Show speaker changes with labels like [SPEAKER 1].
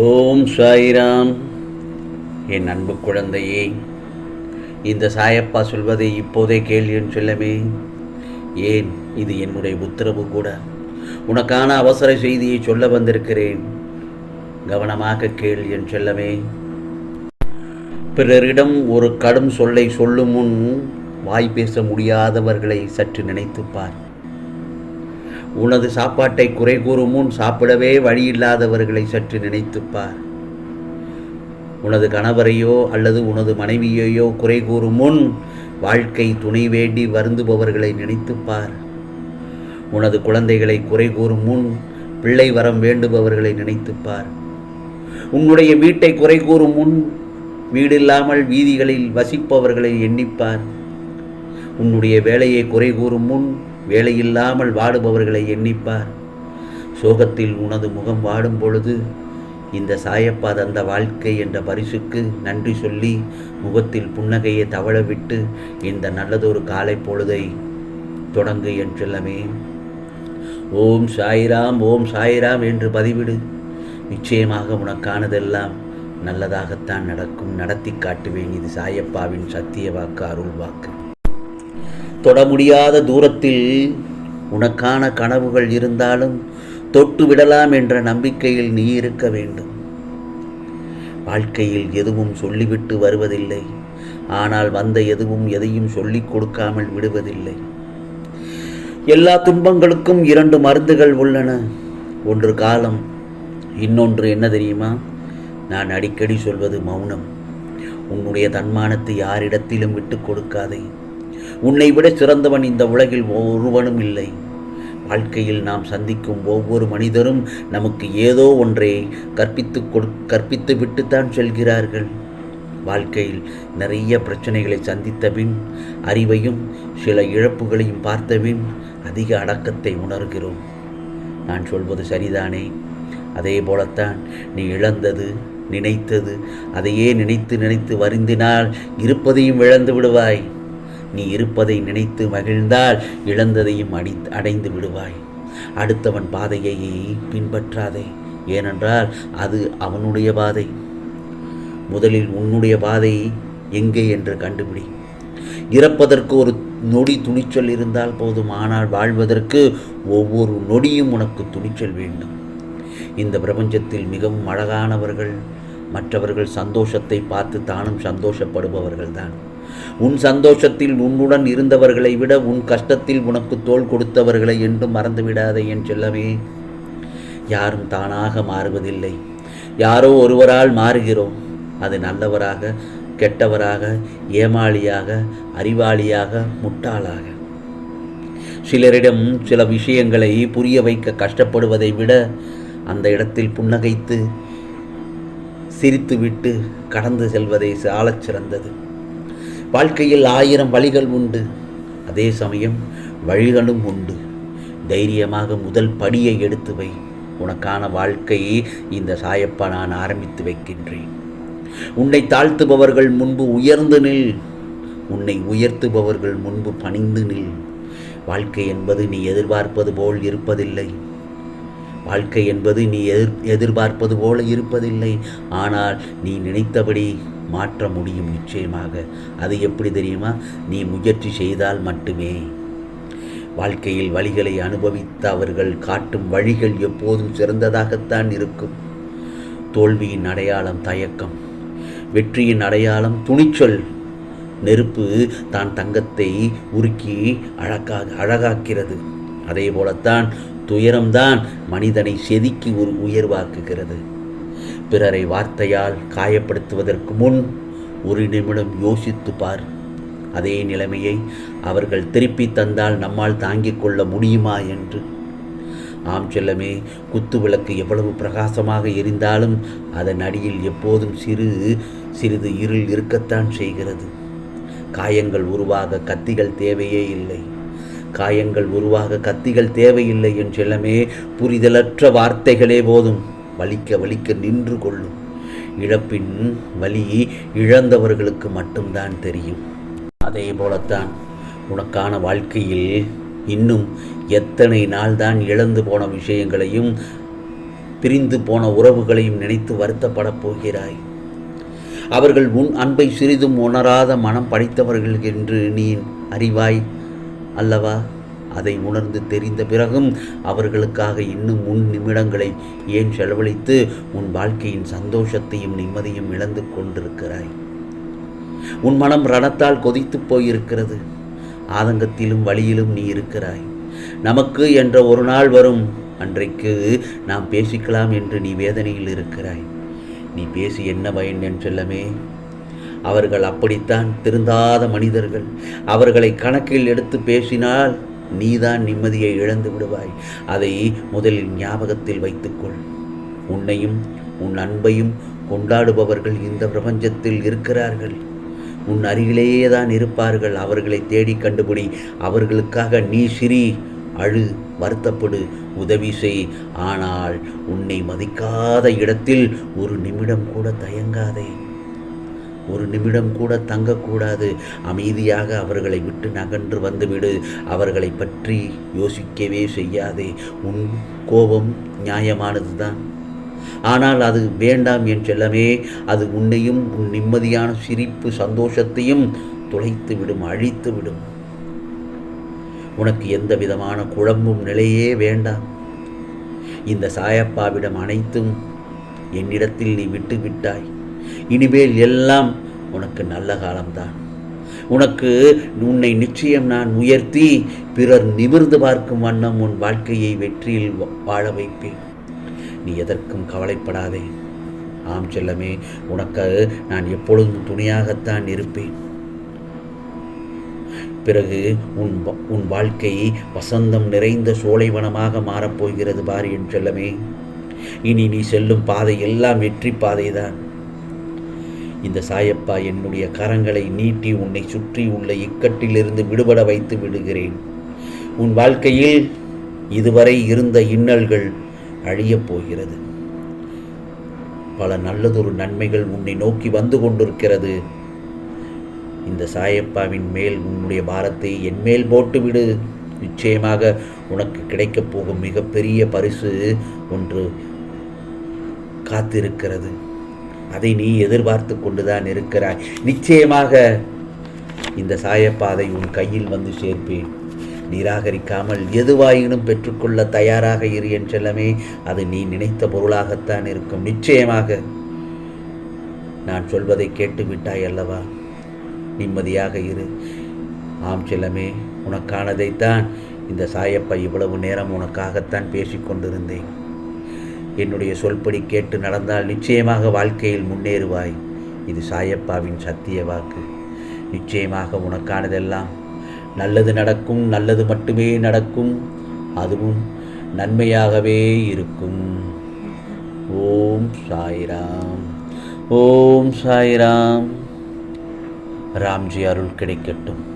[SPEAKER 1] ஓம் சாய்ராம். என் அன்பு குழந்தையே இந்த சாயப்பா சொல்வதை இப்போதே கேள்வின்னு சொல்லமே. ஏன் இது என்னுடைய உத்தரவு கூட? உனக்கான அவசர செய்தியை சொல்ல வந்திருக்கிறேன். கவனமாக கேள் என் செல்லமே. பிறரிடம் ஒரு கடும் சொல்லை சொல்லும் முன் வாய் பேச முடியாதவர்களை சற்று நினைத்துப் பார். உனது சாப்பாட்டை குறை கூறும் முன் சாப்பிடவே வழியில்லாதவர்களை சற்று நினைத்துப் பார் உனது கணவரையோ அல்லது உனது மனைவியையோ குறை கூறும் முன் வாழ்க்கை துணை வேண்டி வருந்துபவர்களை நினைத்துப் பார் உனது குழந்தைகளை குறை கூறும் முன் பிள்ளை வரம் வேண்டுபவர்களை நினைத்துப்பார். உன்னுடைய வீட்டை குறை கூறும் முன் வீடில்லாமல் வீதிகளில் வசிப்பவர்களை எண்ணிப்பார். உன்னுடைய வேலையை குறை கூறும் முன் வேலையில்லாமல் வாடுபவர்களை எண்ணிப்பார். சோகத்தில் உனது முகம் வாடும் பொழுது இந்த சாயப்பா தந்த வாழ்க்கை என்ற பரிசுக்கு நன்றி சொல்லி முகத்தில் புன்னகையை தவழவிட்டு இந்த நல்லதொரு காலை பொழுதை தொடங்கு என்றெல்லாமே. ஓம் சாய்ராம் ஓம் சாய்ராம் என்று பதிவிடு. நிச்சயமாக உனக்கானதெல்லாம் நல்லதாகத்தான் நடக்கும். நடத்தி காட்டுவேன். இது சாயப்பாவின் சத்திய வாக்கு அருள் வாக்கு. தொட முடியாத தூரத்தில் உனக்கான கனவுகள் இருந்தாலும் தொட்டு விடலாம் என்ற நம்பிக்கையில் நீ இருக்க வேண்டும். வாழ்க்கையில் எதுவும் சொல்லிவிட்டு வருவதில்லை. ஆனால் வந்த எதுவும் எதையும் சொல்லிக் கொடுக்காமல் விடுவதில்லை. எல்லா துன்பங்களுக்கும் இரண்டு மருந்துகள் உள்ளன. ஒன்று காலம் இன்னொன்று என்ன தெரியுமா? நான் அடிக்கடி சொல்வது மௌனம். உன்னுடைய தன்மானத்தை யாரிடத்திலும் விட்டு கொடுக்காதே. உன்னை விட சிறந்தவன் இந்த உலகில் ஒருவனும் இல்லை. வாழ்க்கையில் நாம் சந்திக்கும் ஒவ்வொரு மனிதரும் நமக்கு ஏதோ ஒன்றை கற்பித்து கொடு கற்பித்து விட்டுத்தான் செல்கிறார்கள். வாழ்க்கையில் நிறைய பிரச்சனைகளை சந்தித்த பின் அறிவையும் சில இழப்புகளையும் பார்த்த பின் அதிக அடக்கத்தை உணர்கிறோம். நான் சொல்வது சரிதானே? அதே போலத்தான் நீ இழந்தது நினைத்தது அதையே நினைத்து நினைத்து வருந்தினால் இருப்பதையும் இழந்து விடுவாய். நீ இருப்பதை நினைத்து மகிழ்ந்தால் இழந்ததையும் அடி அடைந்து விடுவாய். அடுத்தவன் பாதையை பின்பற்றாதே. ஏனென்றால் அது அவனுடைய பாதை. முதலில் உன்னுடைய பாதை எங்கே என்று கண்டுபிடி. இறப்பதற்கு ஒரு நொடி துணிச்சல் இருந்தால் போதும். ஆனால் வாழ்வதற்கு ஒவ்வொரு நொடியும் உனக்கு துணிச்சல் வேண்டும். இந்த பிரபஞ்சத்தில் மிகவும் அழகானவர்கள் மற்றவர்கள் சந்தோஷத்தை பார்த்து தானும் சந்தோஷப்படுபவர்கள்தான். உன் சந்தோஷத்தில் உன்னுடன் இருந்தவர்களை விட உன் கஷ்டத்தில் உனக்கு தோல் கொடுத்தவர்களை என்றும் மறந்துவிடாதே என் செல்லவே யாரும் தானாக மாறுவதில்லை. யாரோ ஒருவரால் மாறுகிறோம். அது நல்லவராக கெட்டவராக ஏமாளியாக அறிவாளியாக முட்டாளாக. சிலரிடம் சில விஷயங்களை புரிய வைக்க கஷ்டப்படுவதை விட அந்த இடத்தில் புன்னகைத்து சிரித்துவிட்டு கடந்து செல்வதை சாலச் சிறந்தது. வாழ்க்கையில் ஆயிரம் வழிகள் உண்டு. அதே சமயம் வழிகளும் உண்டு. தைரியமாக முதல் படியை எடுத்து வை. உனக்கான வாழ்க்கையை இந்த சாயப்பா நான் ஆரம்பித்து வைக்கின்றேன். உன்னை தாழ்த்துபவர்கள் முன்பு உயர்ந்து நில். உன்னை உயர்த்துபவர்கள் முன்பு பணிந்து நில். வாழ்க்கை என்பது நீ எதிர்பார்ப்பது போல் இருப்பதில்லை. வாழ்க்கை என்பது நீ எதிர் எதிர்பார்ப்பது போல இருப்பதில்லை. ஆனால் நீ நினைத்தபடி மாற்ற முடியும் நிச்சயமாக. அது எப்படி தெரியுமா? நீ முயற்சி செய்தால் மட்டுமே. வாழ்க்கையில் வழிகளை அனுபவித்த அவர்கள் காட்டும் வழிகள் எப்போதும் சிறந்ததாகத்தான் இருக்கும். தோல்வியின் அடையாளம் தயக்கம். வெற்றியின் அடையாளம் துணிச்சல். நெருப்பு தான் தங்கத்தை உருக்கி அழகா அழகாக்கிறது. அதே போலத்தான் துயரம்தான் மனிதனை செதுக்கி ஒரு உயர்வாக்குகிறது. பிறரை வார்த்தையால் காயப்படுத்துவதற்கு முன் ஒரு நிமிடம் யோசித்து பார். அதே நிலைமையை அவர்கள் திருப்பி தந்தால் நம்மால் தாங்கிக் கொள்ள முடியுமா என்று. ஆம் செல்லமே குத்து விளக்கு எவ்வளவு பிரகாசமாக எரிந்தாலும் அதன் அடியில் எப்போதும் சிறு சிறிது இருள் இருக்கத்தான் செய்கிறது. காயங்கள் உருவாக கத்திகள் தேவையே இல்லை. காயங்கள் உருவாக கத்திகள் தேவையில்லை என் செல்லமே புரிதலற்ற வார்த்தைகளே போதும். வலிக்க வலிக்க நின்று கொள்ளும். இழப்பின் வலி இழந்தவர்களுக்கு மட்டும்தான் தெரியும். அதே போலத்தான் உனக்கான வாழ்க்கையில் இன்னும் எத்தனை நாள்தான் இழந்து போன விஷயங்களையும் பிரிந்து போன உறவுகளையும் நினைத்து வருத்தப்படப் போகிறாய். அவர்கள் உன் அன்பை சிறிதும் உணராத மனம் படைத்தவர்கள் என்று நீ அறிவாய். அல்லவா? அதை உணர்ந்து தெரிந்த பிறகும் அவர்களுக்காக இன்னும் உன் நிமிடங்களை ஏன் செலவழித்து உன் வாழ்க்கையின் சந்தோஷத்தையும் நிம்மதியும் இழந்து கொண்டிருக்கிறாய்? உன் மனம் ரணத்தால் கொதித்துப் போயிருக்கிறது. ஆதங்கத்திலும் வழியிலும் நீ இருக்கிறாய். நமக்கு என்ற ஒரு நாள் வரும். அன்றைக்கு நாம் பேசிக்கலாம் என்று நீ வேதனையில் இருக்கிறாய். நீ பேசி என்ன பயன் என் செல்லமே? அவர்கள் அப்படித்தான் திருந்தாத மனிதர்கள். அவர்களை கணக்கில் எடுத்து பேசினால் நீதான் நிம்மதியை இழந்து விடுவாய். அதை முதலில் ஞாபகத்தில் வைத்துக்கொள். உன்னையும் உன் அன்பையும் கொண்டாடுபவர்கள் இந்த பிரபஞ்சத்தில் இருக்கிறார்கள். உன் அருகிலேயே தான் இருப்பார்கள். அவர்களை தேடி கண்டுபிடி. அவர்களுக்காக நீ சிரி அழு வருத்தப்படு உதவி செய். ஆனால் உன்னை மதிக்காத இடத்தில் ஒரு நிமிடம் கூட தயங்காதே. ஒரு நிமிடம் கூட தங்கக்கூடாது. அமைதியாக அவர்களை விட்டு நகன்று வந்துவிடு. அவர்களை பற்றி யோசிக்கவே செய்யாதே. உன் கோபம் நியாயமானது தான் ஆனால் அது வேண்டாம் என் செல்லமே. அது உன்னையும் உன் நிம்மதியான சிரிப்பு சந்தோஷத்தையும் துளைத்து விடும் அழித்து விடும். உனக்கு எந்த விதமான குழம்பும் நிலையே வேண்டாம். இந்த சாயப்பாவிடம் அனைத்தும் என்னிடத்தில் நீ விட்டு விட்டாய். இனிமேல் எல்லாம் உனக்கு நல்ல காலம்தான். உனக்கு உன்னை நிச்சயம் நான் உயர்த்தி பிறர் நிமிர்ந்து பார்க்கும் வண்ணம் உன் வாழ்க்கையை வெற்றியில் வாழ வைப்பேன். நீ எதற்கும் கவலைப்படாதே. ஆம் செல்லமே உனக்கு நான் எப்பொழுதும் துணையாகத்தான் இருப்பேன். பிறகு உன் வ- உன் வாழ்க்கை வசந்தம் நிறைந்த சோலைவனமாக மாறப்போகிறது பார் என் செல்லமே. இனி நீ செல்லும் பாதை எல்லாம் வெற்றி பாதைதான். இந்த சாயப்பா என்னுடைய கரங்களை நீட்டி உன்னை சுற்றி உள்ள இக்கட்டிலிருந்து விடுபட வைத்து விடுகிறேன். உன் வாழ்க்கையில் இதுவரை இருந்த இன்னல்கள் அழியப் போகிறது. பல நல்லதொரு நன்மைகள் உன்னை நோக்கி வந்து கொண்டிருக்கிறது. இந்த சாயப்பாவின் மேல் உன்னுடைய பாரத்தை என் மேல் போட்டுவிடு. நிச்சயமாக உனக்கு கிடைக்கப் போகும் மிகப்பெரிய பரிசு ஒன்று காத்திருக்கிறது. அதை நீ எதிர்பார்த்து கொண்டுதான் இருக்கிறாய். நிச்சயமாக இந்த சாயப்பாதை உன் கையில் வந்து சேர்ப்பேன். நிராகரிக்காமல் எதுவாயினும் பெற்றுக்கொள்ள தயாராக இரு என் செல்லமே. அது நீ நினைத்த பொருளாகத்தான் இருக்கும். நிச்சயமாக நான் சொல்வதை கேட்டு விட்டாய் அல்லவா? நிம்மதியாக இரு. ஆம் செல்லமே உனக்கானதைத்தான். இந்த சாயப்பா இவ்வளவு நேரம் உனக்காகத்தான் பேசிக்கொண்டிருந்தேன் என்னுடைய சொல்படி கேட்டு நடந்தால் நிச்சயமாக வாழ்க்கையில் முன்னேறுவாய். இது சாயப்பாவின் சத்திய வாக்கு. நிச்சயமாக உனக்கானதெல்லாம் நல்லது நடக்கும் நல்லது மட்டுமே நடக்கும். அதுவும் நன்மையாகவே இருக்கும். ஓம் சாய்ராம். ஓம் சாய்ராம். ராம்ஜி அருள் கிடைக்கட்டும்.